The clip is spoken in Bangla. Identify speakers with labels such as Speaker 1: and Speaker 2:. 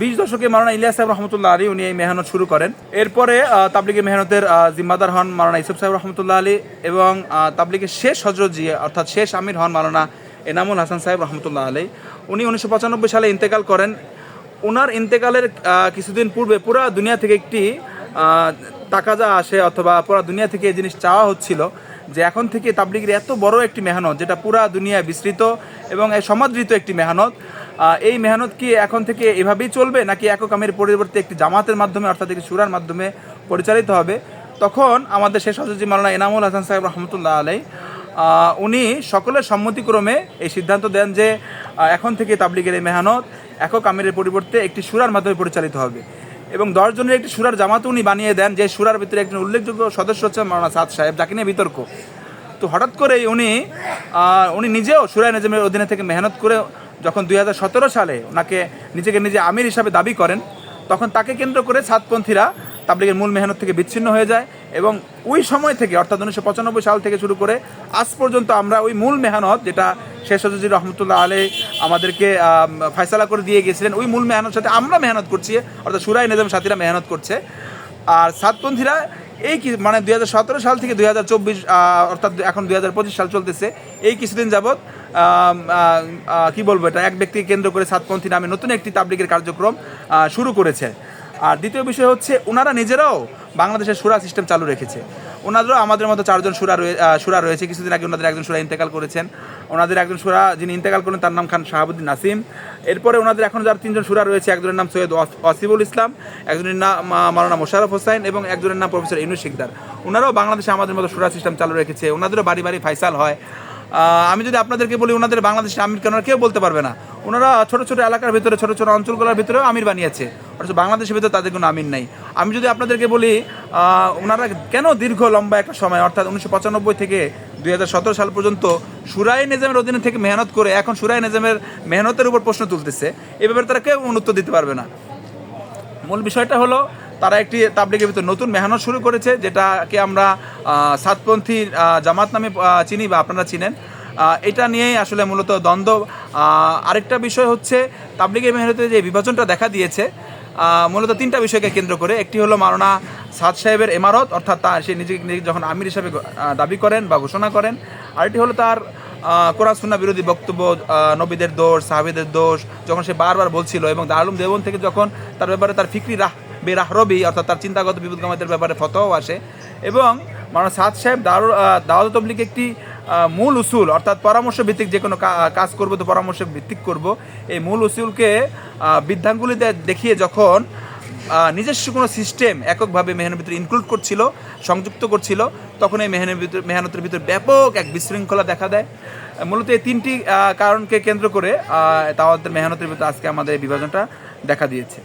Speaker 1: বিশ দশকে মারানা ইলিয়াস সাহেব রহমতুল্লাহ আলী উনি এই মেহনত শুরু করেন। এরপরে তাবলিগের মেহনতের জিম্মাদার হন মারানা ইসুফ সাহেব রহমতুল্লাহ আলী এবং তাবলিগের শেষ হজরত জি অর্থাৎ শেষ আমির হন মারানা এনামুল হাসান সাহেব রহমতুল্লাহ আলী। উনি উনিশশো পঁচানব্বই সালে ইন্তেকাল করেন। ওনার ইন্তেকালের কিছুদিন পূর্বে পুরো দুনিয়া থেকে একটি টাকা যা আসে অথবা পুরো দুনিয়া থেকে এই জিনিস চাওয়া হচ্ছিল যে এখন থেকে তাবলিগের এত বড় একটি মেহনত, যেটা পুরা দুনিয়ায় বিস্তৃত এবং সমাদৃত একটি মেহনত এই মেহনত কি এখন থেকে এভাবেই চলবে? নাকি একক আমের পরিবর্তে একটি জামাতের মাধ্যমে, অর্থাৎ একটি সুরার মাধ্যমে পরিচালিত হবে? তখন আমাদের শেষ হজরত মালানা এনামুল হাসান সাহেব রহমতুল্লাহ আলাই উনি সকলের সম্মতিক্রমে এই সিদ্ধান্ত দেন যে এখন থেকে তাবলিগের এই মেহনত একক আমিরের পরিবর্তে একটি সুরার মাধ্যমে পরিচালিত হবে। এবং দশজনের একটি সুরার জামাত উনি বানিয়ে দেন, যে সুরার ভিতরে একজন উল্লেখযোগ্য সদস্য হচ্ছে মাওলানা সাদ সাহেব, যাকে নিয়ে বিতর্ক। তো হঠাৎ করেই উনি উনি নিজেও সুরায় নেজমের অধীনে থেকে মেহনত করে যখন দুই হাজার সতেরো সালে ওনাকে নিজেকে নিজে আমির হিসাবে দাবি করেন তখন তাকে কেন্দ্র করে সাতপন্থীরা তাবলিগের মূল মেহনত থেকে বিচ্ছিন্ন হয়ে যায় এবং ওই সময় থেকে অর্থাৎ উনিশশো পঁচানব্বই সাল থেকে শুরু করে আজ পর্যন্ত আমরা ওই মূল মেহনত যেটা শেষ হজরত রহমতুল্লাহ আলে আমাদেরকে আম, ফয়সালা করে দিয়ে গিয়েছিলেন ওই মূল মেহনত সাথে আমরা মেহনত করছি অর্থাৎ সুরাই নেজাম সাথীরা মেহনত করছে। আর সাতপন্থীরা এই কি মানে দুই হাজার সতেরো সাল থেকে দু হাজার চব্বিশ অর্থাৎ এখন দুই হাজার পঁচিশ সাল চলতেছে, এই কিছুদিন যাবৎ কি বলব এটা, এক ব্যক্তিকে কেন্দ্র করে সাতপন্থী নামে নতুন একটি তাবলিকের কার্যক্রম শুরু করেছে। আর দ্বিতীয় বিষয় হচ্ছে ওনারা নিজেরাও বাংলাদেশের সুরা সিস্টেম চালু রেখেছে। ওনাদেরও আমাদের মতো চারজন সুরা সুরা রয়েছে। কিছুদিন আগে ওনাদের একজন সুরা ইন্তেকাল করেছেন। ওনাদের একজন সুরা যিনি ইন্তেকাল করেন তার নাম খান শাহাবুদ্দিন নাসিম। এরপরে ওনাদের এখন যার তিনজন সুরা রয়েছে, একজনের নাম সৈয়দ ওয়াসিবুল ইসলাম, একজনের নাম মাওলানা মোশারফ হোসাইন এবং একজনের নাম প্রফেসর ইনু শিকদার। ওনারাও বাংলাদেশে আমাদের মতো সুরা সিস্টেম চালু রেখেছে। ওনাদেরও বাড়ি বাড়ি ফাইসাল হয়। আমি যদি আপনাদেরকে বলি, ওনাদের বাংলাদেশে আমির কেন কেউ বলতে পারবে না। ওনারা ছোটো ছোটো এলাকার ভিতরে, ছোটো ছোটো অঞ্চলগুলোর ভিতরেও আমির বানিয়েছে। অথচ বাংলাদেশের ভিতরে তাদের কোনো আমির নাই। আমি যদি আপনাদেরকে বলি ওনারা কেন দীর্ঘ লম্বা একটা সময়, অর্থাৎ উনিশশো পঁচানব্বই থেকে দুই হাজার সতেরো সাল পর্যন্ত সুরাই নিজামের অধীনে থেকে মেহনত করে, এখন সুরাই নিজামের মেহনতের উপর প্রশ্ন তুলতেছে, এ ব্যাপারে তারা কেউ উত্তর দিতে পারবে না। মূল বিষয়টা হলো তারা একটি তাবলিগের ভিতর নতুন মেহনত শুরু করেছে যেটাকে আমরা সাতপন্থী জামাত নামে চিনি বা আপনারা চিনেন। এটা নিয়েই আসলে মূলত দ্বন্দ্ব। আরেকটা বিষয় হচ্ছে তাবলিগের মেহনতে যে বিভাজনটা দেখা দিয়েছে মূলত তিনটা বিষয়কে কেন্দ্র করে। একটি হলো মারনা সাদ সাহেবের এমারত অর্থাৎ তা সে নিজে যখন আমির হিসাবে দাবি করেন বা ঘোষণা করেন। আরেকটি হলো তার আহ, কোরআন সুন্না বিরোধী বক্তব্য নবীদের দোষ সাহাবিদের দোষ যখন সে বারবার বলছিল এবং দারুম দেবন থেকে যখন তার ব্যাপারে তার ফিকরি রাহ বেরাহরবি অর্থাৎ তার চিন্তাগত বিপদগামাতের ব্যাপারে ফতোয়াও আসে। এবং মাওলানা সাদ সাহেব দারুল দাওয়াত তবলিগ একটি মূল উসুল অর্থাৎ পরামর্শ ভিত্তিক যে কোনো কাজ করব তো পরামর্শ ভিত্তিক করব। এই মূল উসুলকে আহ, বৃদ্ধাঙ্গুলিতে দেখিয়ে যখন নিজস্ব কোনো সিস্টেম এককভাবে মেহনের ভিতরে ইনক্লুড করছিল সংযুক্ত করছিল তখন এই মেহনের ভিতরে মেহনতের ভিতরে ব্যাপক এক বিশৃঙ্খলা দেখা দেয়। মূলত এই তিনটি কারণকে কেন্দ্র করে তাওয়াতের মেহনতের ভিতরে আজকে আমাদের এই বিভাজনটা দেখা দিয়েছে।